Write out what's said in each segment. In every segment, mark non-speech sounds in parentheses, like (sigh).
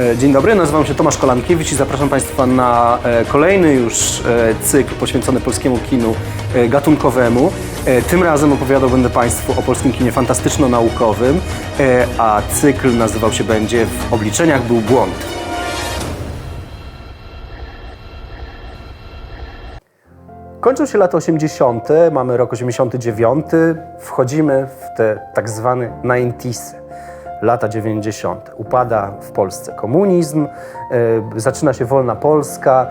E, Dzień dobry, nazywam się Tomasz Kolankiewicz i zapraszam Państwa na e, kolejny już e, cykl poświęcony polskiemu kinu gatunkowemu. Tym razem opowiadał będę Państwu o polskim kinie fantastyczno-naukowym, a cykl nazywał się będzie W obliczeniach był błąd. Kończą się lata 80., mamy rok 89, wchodzimy w te tak zwane 90 lata 90. Upada w Polsce komunizm, e, zaczyna się wolna Polska,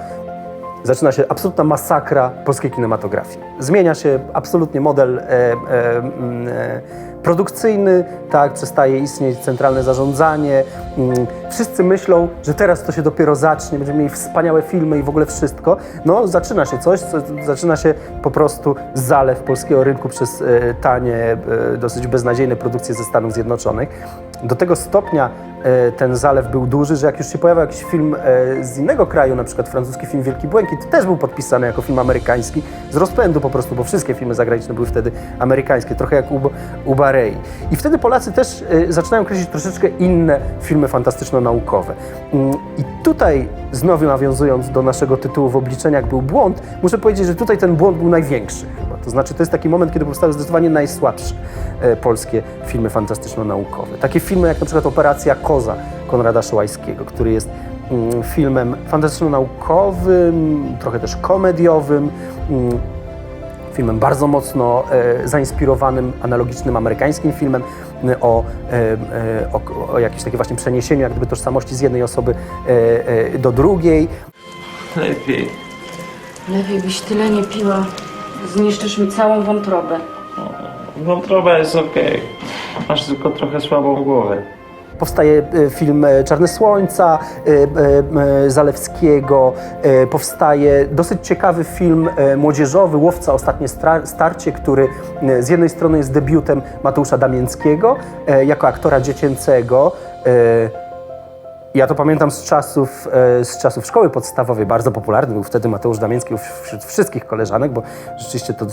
zaczyna się absolutna masakra polskiej kinematografii. Zmienia się absolutnie model mm, e, produkcyjny, tak, przestaje istnieć centralne zarządzanie. Mm, Wszyscy myślą, że teraz to się dopiero zacznie, będziemy mieli wspaniałe filmy i w ogóle wszystko. No, zaczyna się coś, co, zaczyna się po prostu zalew polskiego rynku przez e, tanie, e, dosyć beznadziejne produkcje ze Stanów Zjednoczonych. Do tego stopnia e, ten zalew był duży, że jak już się pojawiał jakiś film z innego kraju, na przykład francuski film Wielki Błękit, też był podpisany jako film amerykański, z rozpędu po prostu, bo wszystkie filmy zagraniczne były wtedy amerykańskie, trochę jak u, u I wtedy Polacy też e, zaczynają kręcić troszeczkę inne filmy fantastyczno-naukowe. Mm, I tutaj, znowu nawiązując do naszego tytułu w obliczeniach był błąd, muszę powiedzieć, że tutaj ten błąd był największy chyba. To znaczy, to jest taki moment, kiedy powstały zdecydowanie najsłabsze e, polskie filmy fantastyczno-naukowe. Takie filmy jak na przykład Operacja Koza Konrada Szołajskiego, który jest mm, filmem fantastyczno-naukowym, trochę też komediowym, mm, filmem bardzo mocno e, zainspirowanym analogicznym amerykańskim filmem m, o, e, e, o, o jakimś takim właśnie przeniesieniu jak gdyby tożsamości z jednej osoby e, e, do drugiej. Lepiej. Lepiej byś tyle nie piła. Zniszczysz mi całą wątrobę. Wątroba jest okej. Masz tylko trochę słabą głowę. Powstaje e, film e, Czarne Słońca e, Zalewskiego, powstaje dosyć ciekawy film młodzieżowy Łowca Ostatnie Starcie, który z jednej strony jest debiutem Mateusza Damięckiego jako aktora dziecięcego. Ja to pamiętam z czasów, e, z czasów szkoły podstawowej, bardzo popularny był wtedy Mateusz Damięcki wśród wszystkich koleżanek, bo rzeczywiście to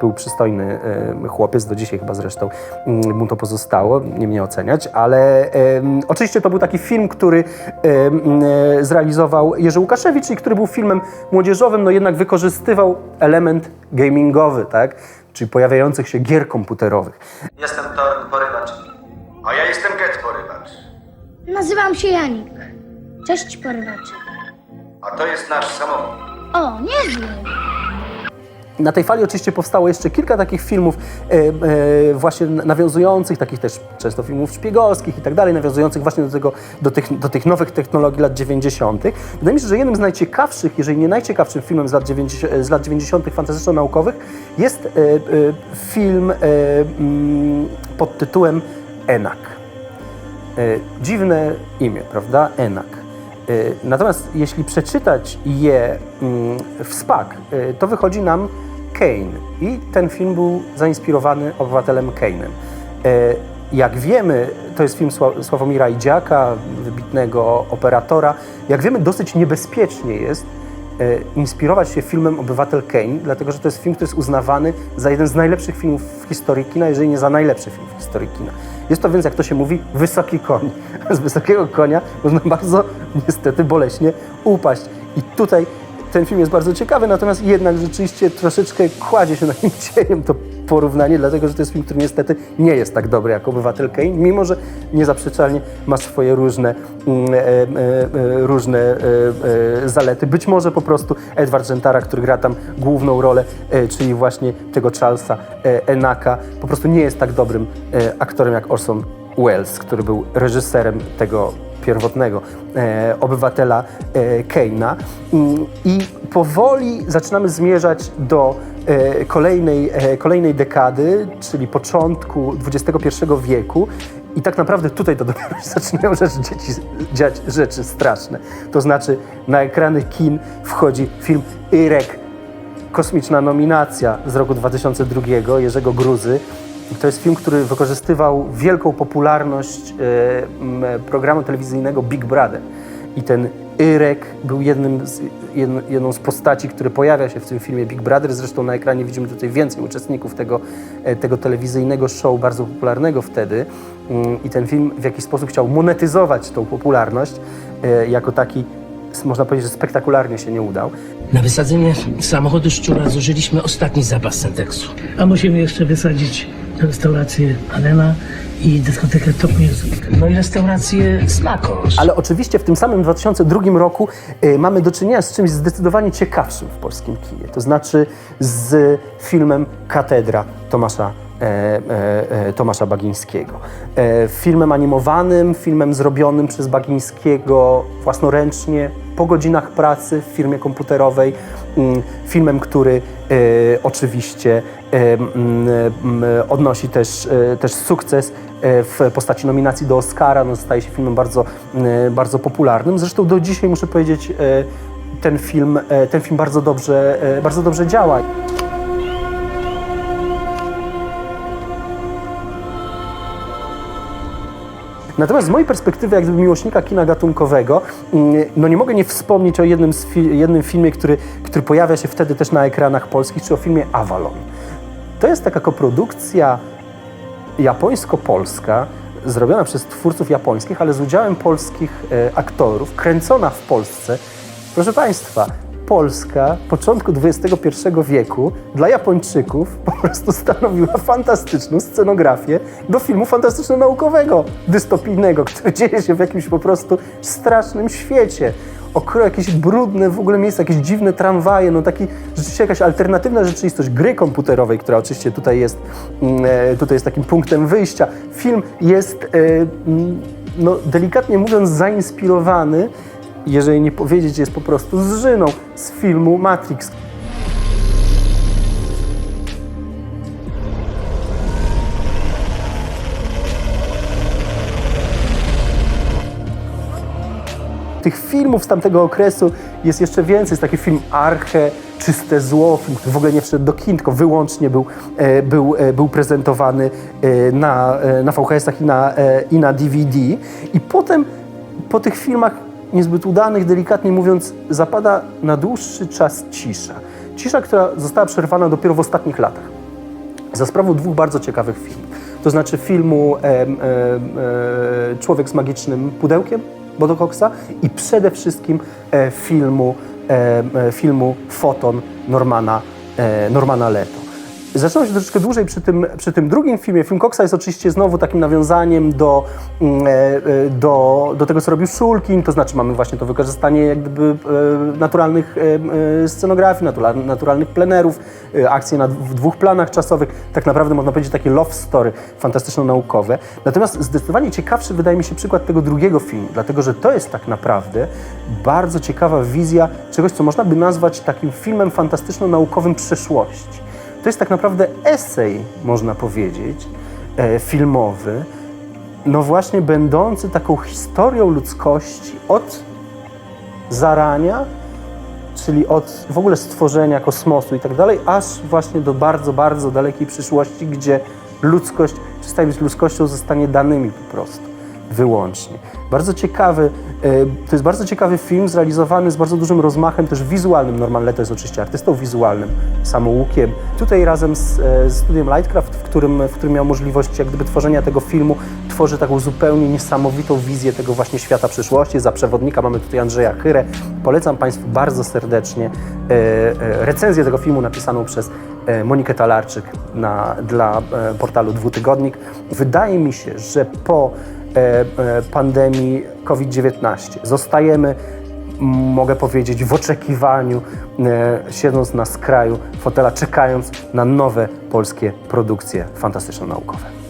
był przystojny e, chłopiec, do dzisiaj chyba zresztą mm, mu to pozostało, nie mnie oceniać, ale oczywiście to był taki film, który e, zrealizował Jerzy Łukaszewicz i który był filmem młodzieżowym, no jednak wykorzystywał element gamingowy, tak? Czyli pojawiających się gier komputerowych. Jestem Torn Porybacz. Nazywam się Janik. Cześć, porywacze. A to jest nasz samochód. O, niezły. Na tej fali oczywiście powstało jeszcze kilka takich filmów e, e, właśnie nawiązujących, takich też często filmów szpiegowskich i tak dalej, nawiązujących właśnie do, tego, do, tych, do tych nowych technologii lat 90. Wydaje mi się, że jednym z najciekawszych, jeżeli nie najciekawszym filmem z lat 90, z lat 90. fantastyczno-naukowych jest e, e, film e, mm, pod tytułem Enak. E, Dziwne imię, prawda? Enak. E, Natomiast jeśli przeczytać je mm, w SPAK, e, to wychodzi nam Kane. I ten film był zainspirowany obywatelem Kane'em. Jak wiemy, to jest film Sła- Sławomira Idziaka, wybitnego operatora. Jak wiemy, dosyć niebezpiecznie jest inspirować się filmem Obywatel Kane, dlatego że to jest film, który jest uznawany za jeden z najlepszych filmów w historii kina, jeżeli nie za najlepszy film w historii kina. Jest to więc, jak to się mówi, wysoki koń. (laughs) Z wysokiego konia można bardzo niestety boleśnie upaść. I tutaj ten film jest bardzo ciekawy, natomiast jednak rzeczywiście troszeczkę kładzie się na nim (laughs) cieniem to porównanie, dlatego że to jest film, który niestety nie jest tak dobry jak Obywatel Kane, mimo że niezaprzeczalnie ma swoje różne, mm, e, e, e, różne zalety. Być może po prostu Edward Gentara, który gra tam główną rolę, czyli właśnie tego Charlesa Enaka, po prostu nie jest tak dobrym aktorem jak Orson Welles, który był reżyserem tego pierwotnego e, obywatela e, Keina. Mm, I powoli zaczynamy zmierzać do kolejnej, e, kolejnej dekady, czyli początku XXI wieku. I tak naprawdę tutaj to (laughs) dopiero się zaczynają rzeczy, dzieci, dziać rzeczy straszne. To znaczy na ekrany kin wchodzi film Irek, kosmiczna nominacja z roku 2002 Jerzego Gruzy. To jest film, który wykorzystywał wielką popularność e, programu telewizyjnego Big Brother. I ten Irek był jednym z, jedn, jedną z postaci, które pojawia się w tym filmie Big Brother. Zresztą na ekranie widzimy tutaj więcej uczestników tego, e, tego telewizyjnego show, bardzo popularnego wtedy. Mm, I ten film w jakiś sposób chciał monetyzować tą popularność. e, jako taki, można powiedzieć, że spektakularnie się nie udał. Na wysadzenie samochodu szczura zużyliśmy ostatni zapas Senteksu. A musimy jeszcze wysadzić restaurację Arena i dyskotekę Top Music. No i restaurację Smakosz. Ale oczywiście w tym samym 2002 roku e, mamy do czynienia z czymś zdecydowanie ciekawszym w polskim kinie. To znaczy z filmem Katedra Tomasza, e, e, e, Tomasza Bagińskiego. E, filmem animowanym, filmem zrobionym przez Bagińskiego własnoręcznie, po godzinach pracy w firmie komputerowej. Mm, Filmem, który e, oczywiście e, mm, mm, odnosi też, e, też sukces e, w postaci nominacji do Oscara. No, staje się filmem bardzo, bardzo popularnym. Zresztą do dzisiaj muszę powiedzieć, e, ten film, e, ten film bardzo, dobrze, e, bardzo dobrze działa. Natomiast z mojej perspektywy, jak gdyby miłośnika kina gatunkowego, mm, no nie mogę nie wspomnieć o jednym, fi- jednym filmie, który, który pojawia się wtedy też na ekranach polskich, czy o filmie Avalon. To jest taka koprodukcja japońsko-polska, zrobiona przez twórców japońskich, ale z udziałem polskich e, aktorów, kręcona w Polsce. Proszę Państwa, Polska początku XXI wieku dla Japończyków po prostu stanowiła fantastyczną scenografię do filmu fantastyczno-naukowego, dystopijnego, który dzieje się w jakimś po prostu strasznym świecie. Okro, jakieś brudne w ogóle miejsca, jakieś dziwne tramwaje, no taki rzeczywiście jakaś alternatywna rzeczywistość gry komputerowej, która oczywiście tutaj jest, mm, e, tutaj jest takim punktem wyjścia. Film jest, e, mm, no delikatnie mówiąc, zainspirowany, jeżeli nie powiedzieć, jest po prostu zżyną z filmu Matrix. Tych filmów z tamtego okresu jest jeszcze więcej. Jest taki film Arche, Czyste Zło, film, który w ogóle nie wszedł do kin, tylko wyłącznie był, e, był, e, był prezentowany e, na, e, na VHS-ach i na, e, i na DVD. I potem po tych filmach niezbyt udanych, delikatnie mówiąc, zapada na dłuższy czas cisza. Cisza, która została przerwana dopiero w ostatnich latach za sprawą dwóch bardzo ciekawych filmów. To znaczy filmu em, e, Człowiek z magicznym pudełkiem Bodo Coxa i przede wszystkim e, filmu, e, filmu Foton Normana, e, Normana Leto. Zaczęło się troszeczkę dłużej przy tym, przy tym drugim filmie. Film Coxa jest oczywiście znowu takim nawiązaniem do, mm, e, e, do, do tego, co robił Szulkin, to znaczy mamy właśnie to wykorzystanie jak gdyby e, naturalnych scenografii, natura- naturalnych plenerów, akcje na, w dwóch planach czasowych. Tak naprawdę można powiedzieć takie love story fantastyczno-naukowe. Natomiast zdecydowanie ciekawszy wydaje mi się przykład tego drugiego filmu, dlatego że to jest tak naprawdę bardzo ciekawa wizja czegoś, co można by nazwać takim filmem fantastyczno-naukowym przeszłości. To jest tak naprawdę esej, można powiedzieć, e, filmowy, no właśnie będący taką historią ludzkości od zarania, czyli od w ogóle stworzenia kosmosu i tak dalej, aż właśnie do bardzo, bardzo dalekiej przyszłości, gdzie ludzkość, przestaje być ludzkością, zostanie danymi po prostu, wyłącznie. Bardzo ciekawy, e, to jest bardzo ciekawy film, zrealizowany z bardzo dużym rozmachem też wizualnym. Norman Leto jest oczywiście artystą wizualnym, samoukiem. Tutaj razem z, e, z studiem Lightcraft, w którym, w którym miał możliwość jak gdyby tworzenia tego filmu, tworzy taką zupełnie niesamowitą wizję tego właśnie świata przyszłości. Za przewodnika mamy tutaj Andrzeja Chyrę. Polecam Państwu bardzo serdecznie e, recenzję tego filmu napisaną przez Monikę Talarczyk na, dla portalu Dwutygodnik. Wydaje mi się, że po pandemii COVID-19 zostajemy, mogę powiedzieć, w oczekiwaniu, e, siedząc na skraju fotela, czekając na nowe polskie produkcje fantastyczno-naukowe.